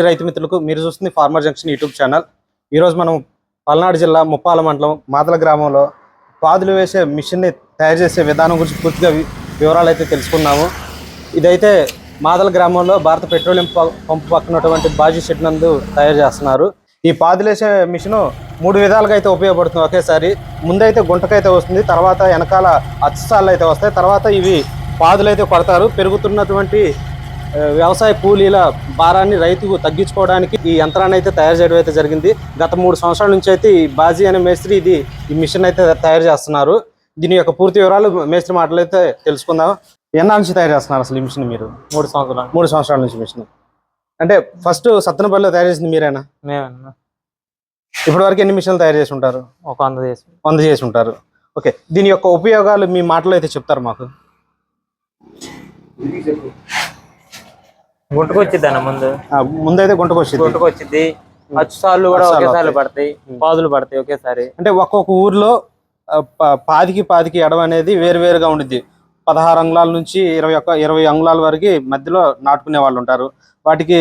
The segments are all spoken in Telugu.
రైతు మిత్రులకు మీరు చూస్తుంది ఫార్మర్ జంక్షన్ యూట్యూబ్ ఛానల్. ఈరోజు మనం పల్నాడు జిల్లా ముప్పాల మండలం మాదల గ్రామంలో పాదులు వేసే మిషన్ని తయారు చేసే విధానం గురించి పూర్తిగా వివరాలు అయితే తెలుసుకున్నాము. ఇదైతే మాదల గ్రామంలో భారత పెట్రోలియం పంపు పక్కనటువంటి బాజీ షెడ్ నందు తయారు చేస్తున్నారు. ఈ పాదులేసే మిషన్ మూడు విధాలుగా అయితే ఉపయోగపడుతుంది. ఒకేసారి ముందైతే గుంటకైతే వస్తుంది తర్వాత వెనకాల అచ్చసాలు అయితే వస్తాయి తర్వాత ఇవి పాదులు అయితే కొడతారు. పెరుగుతున్నటువంటి వ్యవసాయ కూలీల భారాన్ని రైతుకు తగ్గించుకోవడానికి ఈ యంత్రాన్ని అయితే తయారు చేయడం అయితే జరిగింది. గత మూడు సంవత్సరాల నుంచి అయితే ఈ బాజీ అనే మేస్త్రి ఇది ఈ మిషన్ అయితే తయారు చేస్తున్నారు. దీని యొక్క పూర్తి వివరాలు మేస్త్రి మాటలు అయితే తెలుసుకుందాం. ఎన్నా నుంచి తయారు చేస్తున్నారు అసలు ఈ మిషన్ మీరు? మూడు సంవత్సరాలు. మూడు సంవత్సరాల నుంచి మిషన్. అంటే ఫస్ట్ సత్తనపల్లిలో తయారు చేసింది మీరేనా? మేమన్నా ఇప్పటి వరకు ఎన్ని మిషన్లు తయారు చేసి ఉంటారు? ఒక వంద చేసి. వంద చేసి ఉంటారు. ఓకే. దీని యొక్క ఉపయోగాలు మీ మాటలో అయితే చెప్తారు మాకు. గుంటకు వచ్చింది అన్న ముందు ముందైతే గుంటకు వచ్చింది గుంటకు వచ్చింది అచ్చు సార్లు కూడా ఒకేసారి. పడతాయి. పాదులు పడతాయి ఒకేసారి. అంటే ఒక్కొక్క ఊర్లో పాదికి పాదికి ఎడవ అనేది వేరువేరుగా ఉండిద్ది. పదహారు అంగుళాల నుంచి ఇరవై ఒక్క ఇరవై అంగుళాల వరకు మధ్యలో నాటుకునే వాళ్ళు ఉంటారు. వాటికి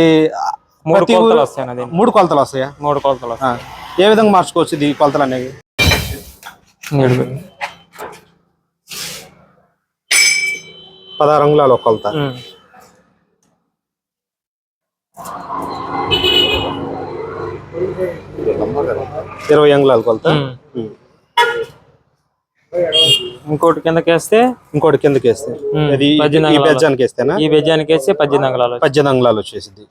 మూడు కొలతలు వస్తాయి మూడు కొలతలు వస్తాయా? మూడు కొలతలు. ఏ విధంగా మార్చుకోవచ్చు ఇది ఈ కొలతలు అనేవి? పదహారు అంగుళాలు ఒక కొలత. ఇరవై అంగుళాల కొలత. ఇంకోటి కిందకి వేస్తే ఇంకోటి కిందకి వేస్తే ఉమ్. ఇది ఈ-. బెజ్జానికి వేస్తేనా ఈ బెజ్జానికి వేస్తే పద్దెనిమిది అంగుళాలు. పద్దెనిమిది అంగుళాలు వచ్చేసింది.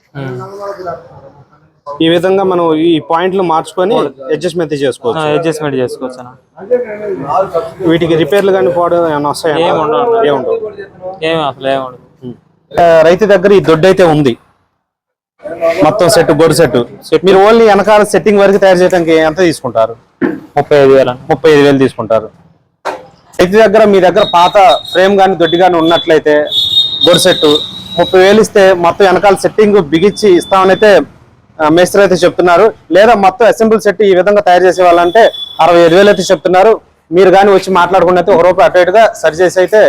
ఈ విధంగా మనం ఈ పాయింట్లు మార్చుకొని అడ్జస్ట్మెంట్ చేసుకోవచ్చు. అడ్జస్ట్మెంట్ చేసుకోవచ్చు వీటికి రిపేర్లు కానీ పోవడం ఏమైనా వస్తాయా. ఏముండవు ఏమి అసలు ఏమి ఉండదు ఆ, రైతు దగ్గర ఈ దొడ్డు అయితే ఉంది. మొత్తం సెట్ గొడ్డు సెట్ మీరు ఓన్లీ వెనకాల సెట్టింగ్ వరకు తయారు చేయడానికి ఎంత తీసుకుంటారు? ముప్పై ఐదు వేలు. ముప్పై ఐదు వేలు తీసుకుంటారు. రైతు దగ్గర మీ దగ్గర పాత ఫ్రేమ్ కానీ దొడ్డి కానీ ఉన్నట్లయితే గొడ్డు సెట్ ముప్పై వేలు ఇస్తే మొత్తం వెనకాల సెట్టింగ్ బిగించి ఇస్తామని అయితే ఆ, మేస్త్రి అయితే చెప్తున్నారు. లేదా మొత్తం అసెంబ్లీ సెట్ ఈ విధంగా తయారు చేసే వాళ్ళంటే అరవై ఐదు వేలు అయితే చెప్తున్నారు. మీరు కానీ వచ్చి మాట్లాడుకుని అయితే ఒక రూపాయి అటు ఇటుగా సరి చేసి అయితే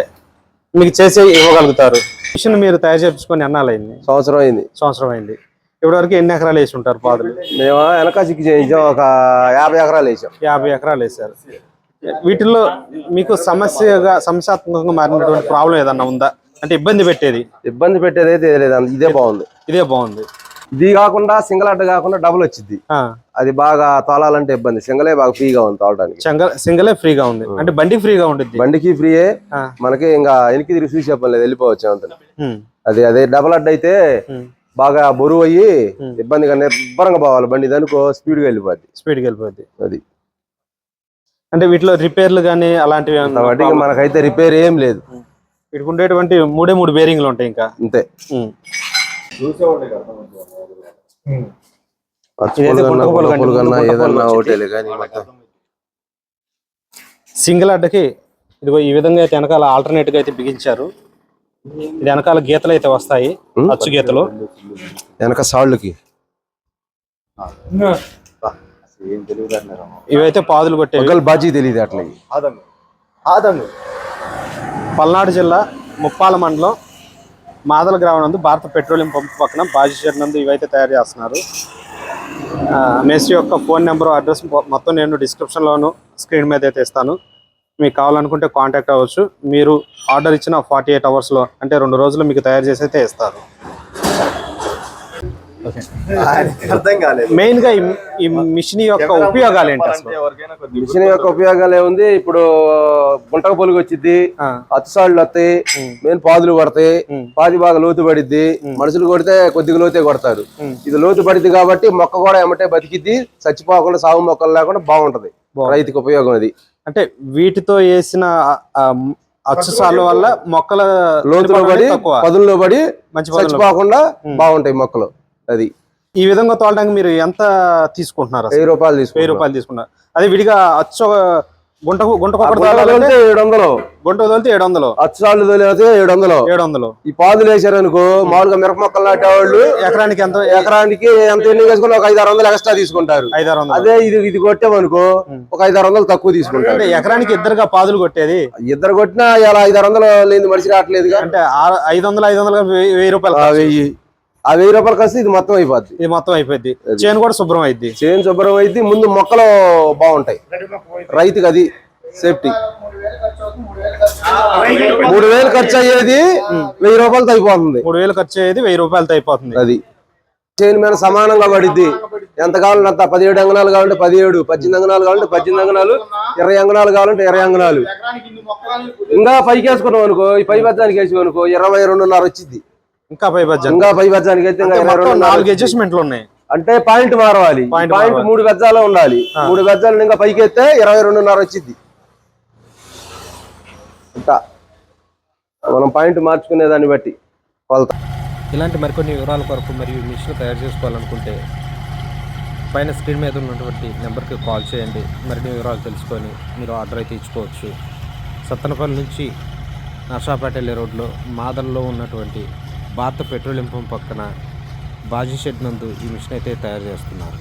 మీకు చేసి ఇవ్వగలుగుతారు. మిషన్ మీరు తయారు చేయించుకొని ఎన్నాలైంది సంవత్సరం అయింది. సంవత్సరం అయింది. ఇప్పటివరకు ఎన్ని ఎకరాలు వేసి ఉంటారు పాదులు? మేము వెనక చిక్కి చేయించాం ఒక యాభై ఎకరాలు వేసాం. యాభై ఎకరాలు వేసారు. వీటిల్లో మీకు సమస్యగా సమస్యాత్మకంగా మారినటువంటి ప్రాబ్లం ఏదన్నా ఉందా? అంటే ఇబ్బంది పెట్టేది? ఇబ్బంది పెట్టేది అయితే లేదు అంత ఇదే బాగుంది. ఇదే బాగుంది. ఇది కాకుండా సింగల్ అడ్డ కాకుండా డబుల్ వచ్చింది అది బాగా తోలాలంటే ఇబ్బంది. సింగలే బాగా ఫ్రీగా ఉంది తోలడానికి సింగల్ ఫ్రీగా ఉంది. అంటే బండి ఫ్రీగా ఉండిద్ది. బండికి ఫ్రీయే. మనకి ఇంకా వెనక్కి తిరిగి చూసి చెప్పలేదు వెళ్ళిపోవచ్చు అంత అది అదే డబుల్ అడ్డ అయితే బాగా బరువు అయ్యి ఇబ్బందిగా నిర్భరంగా పోవాలి. బండి దానికో స్పీడ్గా వెళ్ళిపోద్ది. స్పీడ్కి వెళ్ళిపోద్ది. అది. అంటే వీటిలో రిపేర్లు కానీ అలాంటివి వాటికి మనకైతే రిపేర్ ఏం లేదు. వీటికి ఉండేటువంటి మూడే మూడు బేరింగ్లు ఉంటాయి ఇంకా. అంతే. ఏదన్నా. హోటల్ కానీ సింగిల్ అడ్డకి ఇదిగో ఈ విధంగా అయితే వెనకాల ఆల్టర్నేట్గా అయితే బిగించారు. ఇది వెనకాల గీతలు అయితే వస్తాయి అచ్చు గీతలు. వెనక సాళ్ళుకి. ఇవైతే పాదులు కొట్టేవి. ఒకళ్ళు బాజీ తెలియదు అట్లా పల్నాడు జిల్లా ముప్పాల మండలం మాదల గ్రామం నందు భారత పెట్రోలియం పంపు పక్కన బాజీ షెడ్ నందు ఇవైతే తయారు చేస్తున్నారు. ఆ, మేస్త్రి యొక్క ఫోన్ నెంబర్ అడ్రస్ మొత్తం నేను డిస్క్రిప్షన్లోను స్క్రీన్ మీద అయితే ఇస్తాను. మీకు కావాలనుకుంటే కాంటాక్ట్ అవ్వచ్చు. మీరు ఆర్డర్ ఇచ్చిన ఫార్టీ ఎయిట్ అవర్స్లో అంటే రెండు రోజులు మీకు తయారు చేసి అయితే ఇస్తారు అర్థం కాలేదు. మెయిన్గా ఈ- ఈ మిషన్ యొక్క ఉపయోగాలు ఏంటి అసలు? మిషన్ యొక్క ఉపయోగాలు ఏముంది? ఇప్పుడు గుంటక పొలుగు వచ్చింది అచ్చుసాళ్ళు వస్తాయి మెయిన్ పాదులు పడతాయి. పాది బాగా లోతు పడిద్ది మనుషులు కొడితే కొద్దిగా లోతే కొడతారు. ఇది లోతు పడిద్ది కాబట్టి మొక్క కూడా ఏమంటే బతికిద్ది చచ్చిపోకుండా సాగు మొక్కలు లేకుండా బాగుంటది. రైతుకి ఉపయోగం అది. అంటే వీటితో వేసిన అచ్చు సార్ల వల్ల మొక్కల లోతులో పడి పదుల్లో పడి మంచి చచ్చిపోకుండా బాగుంటాయి మొక్కలు. అది. ఈ విధంగా తోలడానికి మీరు ఎంత తీసుకుంటున్నారు? వెయ్యి రూపాయలు వెయ్యి తీసుకుంటాం రూపాయలు తీసుకున్నారు అదే విడిగా అచ్చు గుంటకు తోలితే ఏడు వందలు గుంట తోలితే ఏడు వందలు అచ్చుసాళ్ళు తోలితే ఏడు వందలు ఏడు వందలు ఈ పాదులు వేసారనుకో మామూలుగా మిరప మొక్కలు నాటేవాళ్ళు ఎకరానికి ఎంత ఎకరానికి ఎంత ఎన్ని వేసుకుని ఒక ఐదు ఆరు వందలు ఎక్స్ట్రా తీసుకుంటారు. ఐదారు వందలు. అదే ఇది ఇది కొట్టామనుకో ఒక ఐదు ఆరు వందలు తక్కువ తీసుకుంటారు. అంటే ఎకరానికి ఇద్దరుగా పాదులు కొట్టేది? ఇద్దరు కొట్టినా ఇలా ఐదు ఆరు వందలు లేని మనిషి రావట్లేదుగా. అంటే ఐదు వందలు ఐదు వందలు వెయ్యి రూపాయలు. వెయ్యి. ఆ వెయ్యి రూపాయలు కలిసి ఇది మొత్తం అయిపోద్ది. ఇది మొత్తం అయిపోద్ది. చేను కూడా శుభ్రం అయింది చేను శుభ్రం అయితే ముందు మొక్కలు బాగుంటాయి. రైతుకి అది సేఫ్టీ మూడు వేలు ఖర్చు అయ్యేది వెయ్యి రూపాయలతో అయిపోతుంది. మూడు వేలు ఖర్చు అయ్యేది వెయ్యి రూపాయలతో అయిపోతుంది. అది. చేను మీద సమానంగా పడిద్ది. ఎంత కావాలంటే అంత పదిహేడు అంగనాలు కావాలంటే పదిహేడు పద్దెనిమిది అంగనాలు కావాలంటే పద్దెనిమిది అంగనాలు ఇరవై అంగనాలు కావాలంటే ఇరవై అంగనాలు ఇంకా పైకి వేసుకున్నాం అనుకో ఈ పై బజ్జానికి వేసి అనుకో ఇరవై రెండున్నర వచ్చింది ఇంకా పై ఇంకా పై బజ్జానికి అయితే నాలుగు. అడ్జస్ట్మెంట్లు ఉన్నాయి. అంటే పాయింట్ మారవాలి. పాయింట్. మూడు గజాలు ఉండాలి. మూడు గజాలు ఇంకా పైకి ఎత్తే ఇరవై రెండున్నర వచ్చింది మనం పాయింట్ మార్చుకునే దాన్ని బట్టి కొలత. ఇలాంటి మరికొన్ని వివరాల కొరకు మరియు మిషన్ తయారు చేసుకోవాలనుకుంటే పైన స్క్రీన్ మీద ఉన్నటువంటి నెంబర్కి కాల్ చేయండి. మరిన్ని వివరాలు తెలుసుకొని మీరు ఆర్డర్ అయితే ఇచ్చుకోవచ్చు. సత్తనపల్లి నుంచి నర్సాపేట వెళ్ళే రోడ్లో మాదల్లో ఉన్నటువంటి భారత పెట్రోలియం పంప్ పక్కన బాజీ షెడ్ నందు ఈ మిషన్ అయితే తయారు చేస్తున్నారు.